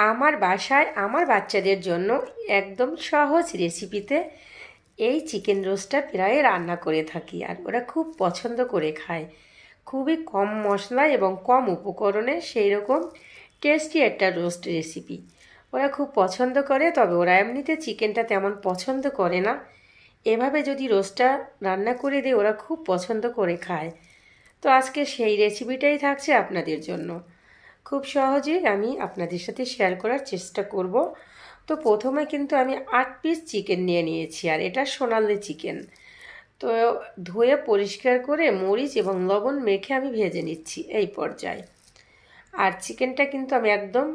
আমার বাসায় আমার বাচ্চাদের জন্য একদম সহজ রেসিপিতে এই চিকেন রোস্টটা প্রায় রান্না করে থাকি। আর ওরা খুব পছন্দ করে খায়। খুবই কম মশলা এবং কম উপকরণে সেই রকম টেস্টি একটা রোস্ট রেসিপি। ওরা খুব পছন্দ করে, তবে ওরা এমনিতে চিকেনটা তেমন পছন্দ করে না। এভাবে যদি রোস্টটা রান্না করে দিই ওরা খুব পছন্দ করে খায়। তো আজকে সেই রেসিপিটাই থাকছে আপনাদের জন্য। খুব সহজেই আমি আপনাদের সাথে শেয়ার করার চেষ্টা করব। তো প্রথমে কিন্তু আমি আট পিস চিকেন নিয়ে নিয়েছি, আর এটা সোনালি চিকেন তো ধুয়ে পরিষ্কার করে মরিচ এবং লবণ মেখে আমি ভেজে নিচ্ছি এই পর্যায়ে। আর চিকেনটা কিন্তু আমি একদম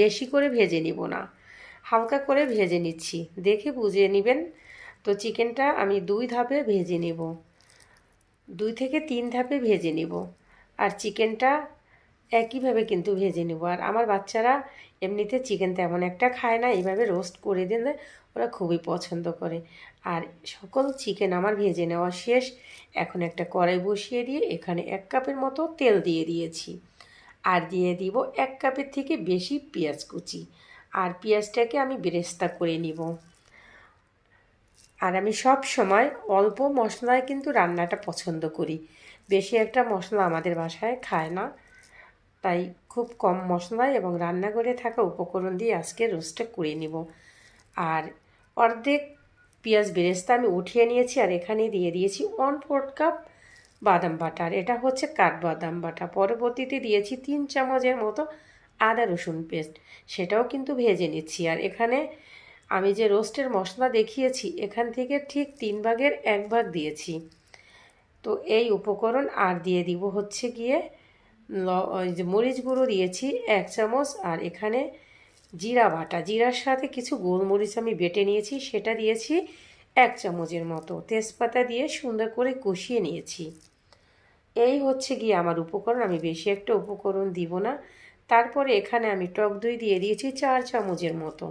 বেশি করে ভেজে নিব না, হালকা করে ভেজে নিচ্ছি। দেখে বুঝিয়ে নেবেন। তো চিকেনটা আমি দুই ধাপে ভেজে নেব, দুই থেকে তিন ধাপে ভেজে নিব। আর চিকেনটা একইভাবে কিন্তু ভেজে নেব। আর আমার বাচ্চারা এমনিতে চিকেন তেমন একটা খায় না, এইভাবে রোস্ট করে দিলে ওরা খুবই পছন্দ করে। আর সকল চিকেন আমার ভেজে নেওয়া শেষ। এখন একটা কড়াই বসিয়ে দিয়ে এখানে এক কাপের মতো তেল দিয়ে দিয়েছি। আর দিয়ে দিব এক কাপের থেকে বেশি পেঁয়াজ কুচি। আর পেঁয়াজটাকে আমি বেরেস্তা করে নিব। আর আমি সব সময় অল্প মশলায় কিন্তু রান্নাটা পছন্দ করি। বেশি একটা মশলা আমাদের বাসায় খায় না। তাই খুব কম মশলায় এবং রান্নাঘরে থাকা উপকরণ দিয়ে আজকে রোস্টটা করে নিব। আর অর্ধেক পেঁয়াজ বেরেস্তা আমি উঠিয়ে নিয়েছি আর এখানে দিয়ে দিয়েছি ওয়ান ফোর্থ কাপ বাদাম বাটা। আর এটা হচ্ছে কাঠবাদাম বাটা। পরবর্তীতে দিয়েছি তিন চামচের মতো আদা রসুন পেস্ট। সেটাও কিন্তু ভেজে নিচ্ছি। আর এখানে আমি যে রোস্টের মশলা দেখিয়েছি, এখান থেকে ঠিক তিন ভাগের এক ভাগ দিয়েছি। তো এই উপকরণ আর দিয়ে দিব হচ্ছে গিয়ে ওই যে মরিচ গুঁড়ো দিয়েছি, এক চামচ, আর এখানে জিরা বাটা। জিরার সাথে কিছু গোলমরিচ আমি বেটে নিয়েছি, সেটা দিয়েছি এক চামচের মতো। তেজপাতা দিয়ে সুন্দর করে কষিয়ে নিয়েছি। এই হচ্ছে গিয়ে আমার উপকরণ, আমি বেশি একটা উপকরণ দিব না। তারপরে এখানে আমি টক দই দিয়ে দিয়েছি চার চামচের মতো।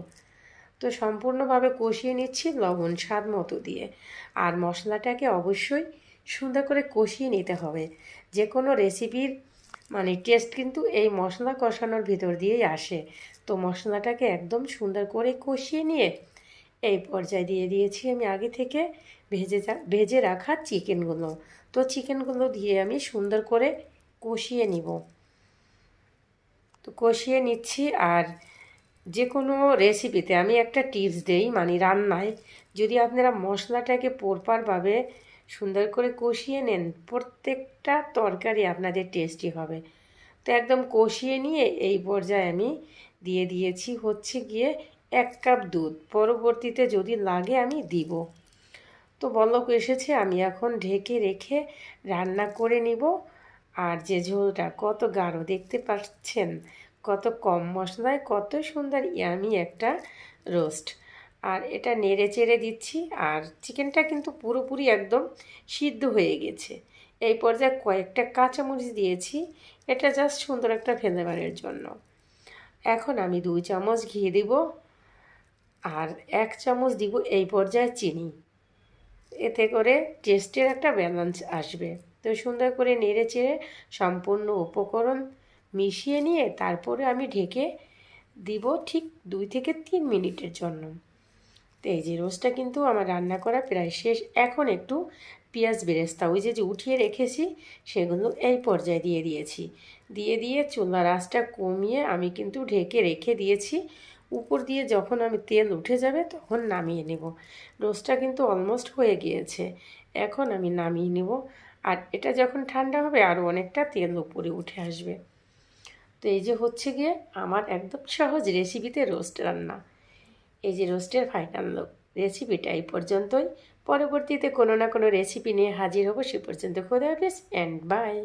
তো সম্পূর্ণভাবে কষিয়ে নিচ্ছি লবণ স্বাদ মতো দিয়ে। আর মশলাটাকে অবশ্যই সুন্দর করে কষিয়ে নিতে হবে। যে কোনো রেসিপির মানে টেস্ট কিন্তু এই মশলা কষানোর ভিতর দিয়েই আসে। তো মশলাটাকে একদম সুন্দর করে কষিয়ে নিয়ে এই পর্যায়ে দিয়ে দিয়েছি আমি আগে থেকে ভেজে ভেজে রাখা চিকেনগুলো। তো চিকেনগুলো দিয়ে আমি সুন্দর করে কষিয়ে নিব। তো কষিয়ে নিচ্ছি আর যে কোনো রেসিপিতে আমি একটা টিপস দেই মানে রান্নায়। যদি আপনারা মশলাটাকে পোরপারভাবে সুন্দর করে কষিয়ে নেন, প্রত্যেকটা তরকারি আপনাদের টেস্টি হবে। তো একদম কষিয়ে নিয়ে এই পর্যায়ে আমি দিয়ে দিয়েছি হচ্ছে গিয়ে এক কাপ দুধ। পরবর্তীতে যদি লাগে আমি দিব। তো বলক এসেছে, আমি এখন ঢেকে রেখে রান্না করে নিব। আর যে ঝোলটা কত গাঢ়, দেখতে পাচ্ছেন? কত কম মশলায়, কত সুন্দর ইয়ামি একটা রোস্ট আর এটা নেড়ে চেড়ে দিচ্ছি। আর চিকেনটা কিন্তু পুরোপুরি একদম সিদ্ধ হয়ে গেছে। এই পর্যায়ে কয়েকটা কাঁচামরিচ দিয়েছি। এটা জাস্ট সুন্দর একটা ফ্লেভারের জন্য। এখন আমি দুই চামচ ঘি দিব। আর এক চামচ দিব এই পর্যায়ে চিনি। এতে করে টেস্টের একটা ব্যালেন্স আসবে। তো সুন্দর করে নেড়ে চেড়ে সম্পূর্ণ উপকরণ মিশিয়ে নিয়ে তারপরে আমি ঢেকে দিব ঠিক দুই থেকে তিন মিনিটের জন্য। তো এই যে রোস্টটা কিন্তু আমার রান্না করা প্রায় শেষ। এখন একটু পেঁয়াজ বেরেস্তা, ওই যে যে উঠিয়ে রেখেছি সেগুলো এই পর্যায়ে দিয়ে দিয়েছি। দিয়ে দিয়ে চুলার আঁচটা কমিয়ে আমি কিন্তু ঢেকে রেখে দিয়েছি। উপর দিয়ে যখন আমি তেল উঠে যাবে তখন নামিয়ে নেব। রোস্টটা কিন্তু অলমোস্ট হয়ে গিয়েছে। এখন আমি নামিয়ে নেব। আর এটা যখন ঠান্ডা হবে আরও অনেকটা তেল উপরে উঠে আসবে। তো এই যে হচ্ছে গিয়ে আমার একদম সহজ রেসিপিতে রোস্ট রান্না। এই যে রোস্টের ফাইনাল লোক রেসিপিটা এই পর্যন্তই। পরবর্তীতে কোনো না কোনো রেসিপি নিয়ে হাজির হব সে পর্যন্ত। খোদা হাফিজ অ্যান্ড বাই